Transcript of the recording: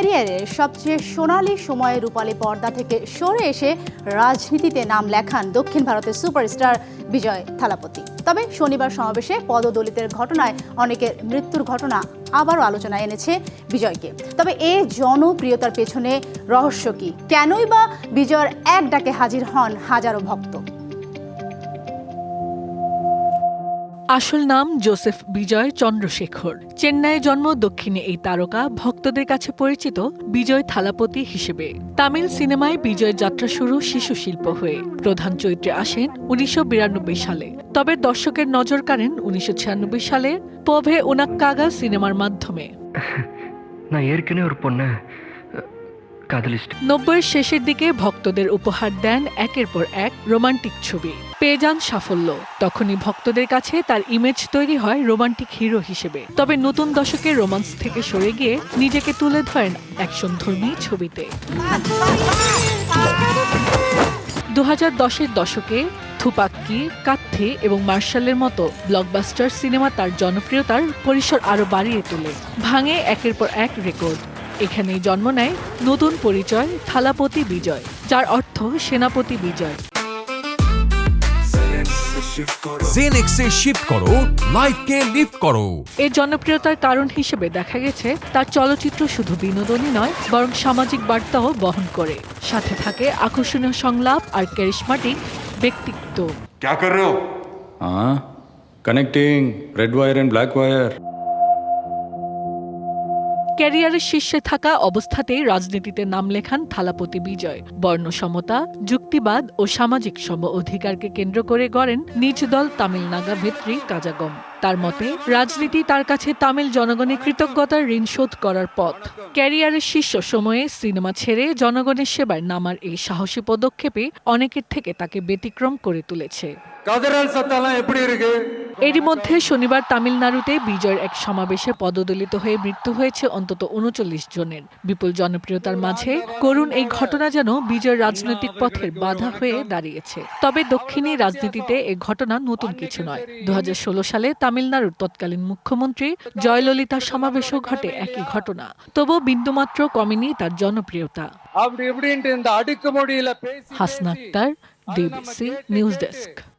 ক্যারিয়ারের সবচেয়ে সোনালী সময়ে রূপালী পর্দা থেকে সরে এসে রাজনীতিতে নাম লেখান দক্ষিণ ভারতের সুপারস্টার বিজয় থালাপতি। তবে শনিবার সমাবেশে পদদলিতের ঘটনায় অনেকের মৃত্যুর ঘটনা আবারও আলোচনায় এনেছে বিজয়কে। তবে এ জনপ্রিয়তার পেছনে রহস্য কি? কেনই বা বিজয়ের এক ডাকে হাজির হন হাজারো ভক্ত? আসল নাম জোসেফ বিজয় চন্দ্রশেখর। চেন্নাইয়ে জন্ম, দক্ষিণে এই তারকা, ভক্তদের কাছে পরিচিত বিজয় থালাপতি হিসেবে। তামিল সিনেমায় বিজয় যাত্রা শুরু শিশু শিল্প হয়ে। প্রধান চরিত্রে আসেন উনিশশো বিরানব্বই সালে। তবে দর্শকের নজর কাড়েন উনিশশো ছিয়ানব্বই সালে পভে উনাক্কাগা সিনেমার মাধ্যমে। না, এর কিনে ওর কাদালিস্ট নব্বইয়ের শেষের দিকে ভক্তদের উপহার দেন একের পর এক রোমান্টিক ছবি। পেয়ে যান সাফল্য। তখনই ভক্তদের কাছে তার ইমেজ তৈরি হয় রোমান্টিক হিরো হিসেবে। তবে নতুন দশকে রোমান্স থেকে সরে গিয়ে নিজেকে তুলে ধরেন অ্যাকশন ধর্মী ছবিতে। দু হাজার দশের দশকে থুপাক্কি কাথে এবং মার্শালের মতো ব্লকবাস্টার সিনেমা তার জনপ্রিয়তার পরিসর আরও বাড়িয়ে তোলে। ভাঙে একের পর এক রেকর্ড এখানেই জন্ম নেয় নতুন পরিচয় থালাপতি বিজয় যার অর্থ সেনাপতি বিজয় জেনেক্সে শিফট করো লাইফকে লিফট করো এর জনপ্রিয়তার কারণ হিসেবে দেখা গেছে তার চলচ্চিত্র শুধু বিনোদনই নয় বরং সামাজিক বার্তাও বহন করে সাথে থাকে আকর্ষণীয় সংলাপ আর ক্যারিশমাটিক ব্যক্তিত্ব क्या कर रहे हो हाँ connecting red wire and black wire ক্যারিয়ারের শীর্ষে থাকা অবস্থাতেই রাজনীতিতে নাম লেখান থালাপতি বিজয়। বর্ণ সমতা, যুক্তিবাদ ও সামাজিক সম অধিকারকে কেন্দ্র করে গড়েন নিজ দল তামিল নাগা ভেত্রী কাজাগম। তার মতে, রাজনীতি তার কাছে তামিল জনগণের কৃতজ্ঞতার ঋণ শোধ করার পথ। ক্যারিয়ারের শীর্ষ সময়ে সিনেমা ছেড়ে জনগণের সেবায় নামার এই সাহসী পদক্ষেপে অনেকের থেকে তাকে ব্যতিক্রম করে তুলেছে। এরই মধ্যে শনিবার তামিলনাড়ুতে বিজয়ের এক সমাবেশে পদদলিত হয়ে মৃত্যু হয়েছে অন্তত উনচল্লিশ জনের। বিপুল জনপ্রিয়তার মাঝে করুণ এই ঘটনা যেন বিজয়ের রাজনৈতিক পথের বাধা হয়ে দাঁড়িয়েছে। তবে দক্ষিণী রাজনীতিতে এ ঘটনা নতুন কিছু নয়। দু সালে তামিলনাড়ুর তৎকালীন মুখ্যমন্ত্রী জয়ললিতার সমাবেশও ঘটে একই ঘটনা। তবু বিন্দুমাত্র কমেনি তার জনপ্রিয়তা। Hasna Akter DBC news desk